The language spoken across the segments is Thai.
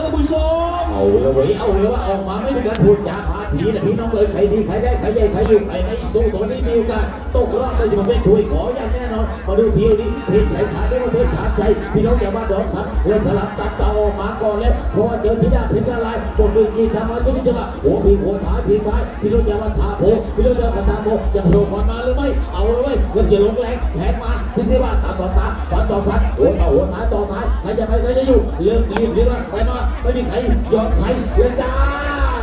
Alamos! Oh! เอาเลยเว้ยเอาเลยว่าออกมาไม่มีการพูดจาพาทีนะพี่น้องเลยใครดีใครได้ใครใหญ่ใครอยู่ใครไม่สู้ตัวนี้มีโอกาสตกรอบไปจะมาเป็นถ้วยขออย่างแน่นอนมาดูเที่ยวนี้เทนชัยขาดได้ว่าเทนขาดใจพี่น้องอย่ามาดอนพัดเริ่มถลับตัดตาออกมาก่อนแล้วเพราะว่าเจอที่ด้าเพชรละลายบนเวทีทำมาตัวนี้จะมาหัวพีหัวท้ายพีท้ายพี่น้องอย่ามาทาโผพี่น้องอย่ามาทาโผจะโผล่ก่อนมาหรือไม่เอาเลยเว้ยเริ่มจะลงแรงแทงมาสิ่งที่ว่าตาต่อตาฟันต่อฟันหัวต่อหัวท้ายต่อท้ายใครจะไปใครจะอยู่เริ่มรีบเรียไปมาไม่มีใครยอมใครเจ้า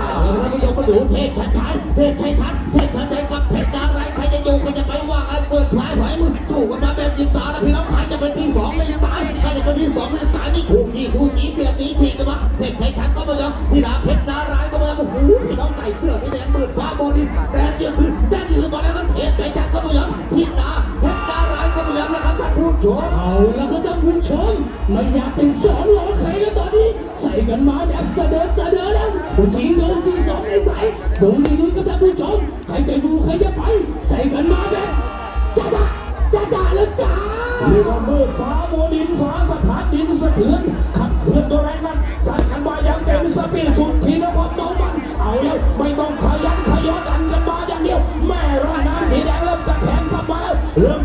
เอาละครับผู้ชมมาดูเทพทันทันเทพไทยทันเทพทันใจกับเพชรดาวไรใครจะอยู่ใครจะไปว่าไอ้เปิดผายผายมือสู้กันมาแบบยิงตาแล้วพี่น้องใครจะเป็นที่สองเลยตายใครจะเป็นที่สองเลยตายนี่คู่ขี้คู่จีเบียดนี้ทีกันมาเทพไทยทันก็มายังที่ดาเพชรดาวไรก็มาโอ้โหพี่น้องใส่เสื้อที่แดงมืดฟ้าโบดินแดงเยือกขึ้นแดงเยือกมาแล้วก็เทพไทยทันก็มายังที่ดาเพชรดาวไรก็มายังนะครับท่านผู้ชมเอาแล้วก็ ชมไม่อยากเป็นสอนรอใครแล้วตอนนี้ ใส่กันมาแบบเสด็จเสด็จแล้วผู้ชิงโดนที่สองในสายตรงนี้ด้วยก็ท่านผู้ชมใครจะอยู่ใครจะไป ใส่กันมาแบบจ้าจ้าจ้าจ้าแล้วจ้าเรียกว่ามืดฟ้าโมดินฟ้าสถานดินสะเทือนขับเคลื่อนตัวแรงนั้นสั่นกันมาอย่างเต็มสปีดสุดทีนะความเมามันเอาแล้วไม่ต้องขยันขยอดันกันมาอย่างเดียวแม่ร่างน้ำสีแดงเริ่มตะแคงสับมาแล้วเริ่ม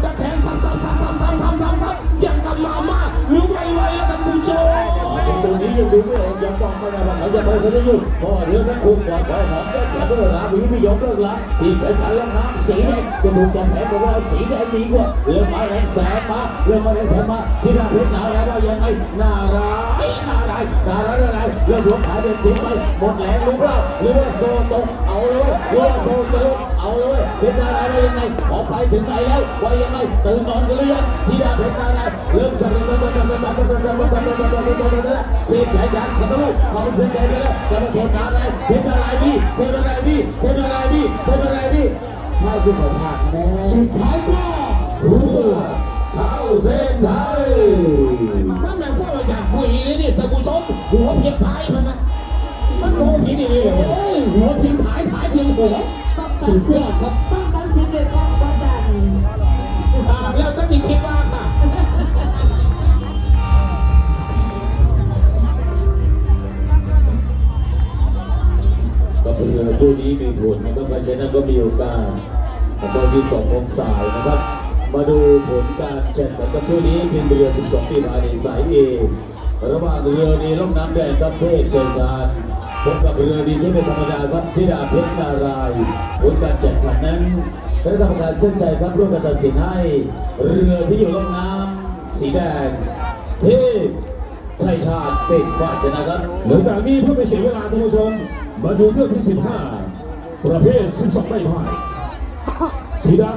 ยังดูไม่ออกยังบอกไม่ได้ว่าเขาจะไปเขาจะอยู่เพราะว่าเรื่องนั้นคุมก่อนพอหอมแก้แขนก็เลิกลาผีไม่ยอมเลิกละทีมสายสายลำน้ำสีแดงจะถูกจับแผลบอกว่าสีแดงดีกว่าเรื่องมาแรงแสงมาเรื่องมาแรงแสงมาที่หน้าเพชรหนาแล้วว่ายังไงน่าร้ายน่าร้ายน่าร้ายน่าร้ายเรื่องหลวงขายเป็นทิ้งไปหมดแรงลุกแล้วหรือว่าโซตก เอาเลยหรือว่าเอาเลยเพชรนาร้ายว่ายังไงขอกไปถึงไหนแล้วว่ายังไงตื่นนอนกันหรือยังที่หน้าเพชรนารายเริ่มสั่นสั่นสั่นสั่นสั่นสั่นสั่นสั่นสั่นสั่นสั่นสั่นสั่นเพียงใจฉันขอโทษขอเสียใจไปแล้วจะมาโทษอะไรเพชรอะไรพี่เพชรอะไรพี่เพชรอะไรพี่เพชรอะไรพี่ให้ทุกคนผ่านแน่สุดท้ายก็หัวเข้าเส้นชัยมันแบบพวกเราอยากคุยเลยนี่แต่ผู้ชมหัวเพียงท้ายมันนะมันโง่ผีนี่เลยเอ้ยหัวเพียงท้ายท้ายเพีย งหัวต้องตัดสินต้องตัดสินด้วยกล้องประจันอ่าแล้วก็จริงคิดว่าค่ะก็เพื่อช่วงนี้มีผลนะครับเพราะฉะนั้นก็มีโอกาสตอนที่สองของสายนะครับ มาดูผลการแข่งขันกับช่วงนี้เป็นเรือ 12 ปีภายในสายเอ ระหว่างเรือดีล่องน้ำแดงกับเทพเจริญทานพบกับเรือดีที่เป็นธรรมดาครับธิดาเพชรนารายผลการแข่งขันนั้นคณะกรรมการเส้นใจครับร่วมกันตัดสินให้ เรือที่อยู่ล่องน้ำสีแดงเทพชัยชาติเป็นฝ่ายชนะครับหลังจากนี้เพื่อไม่เสียเวลาท่านผู้ชม มาดูเที่ยวที่ 15 ประเภท 12 ไม่พ่ายธิดา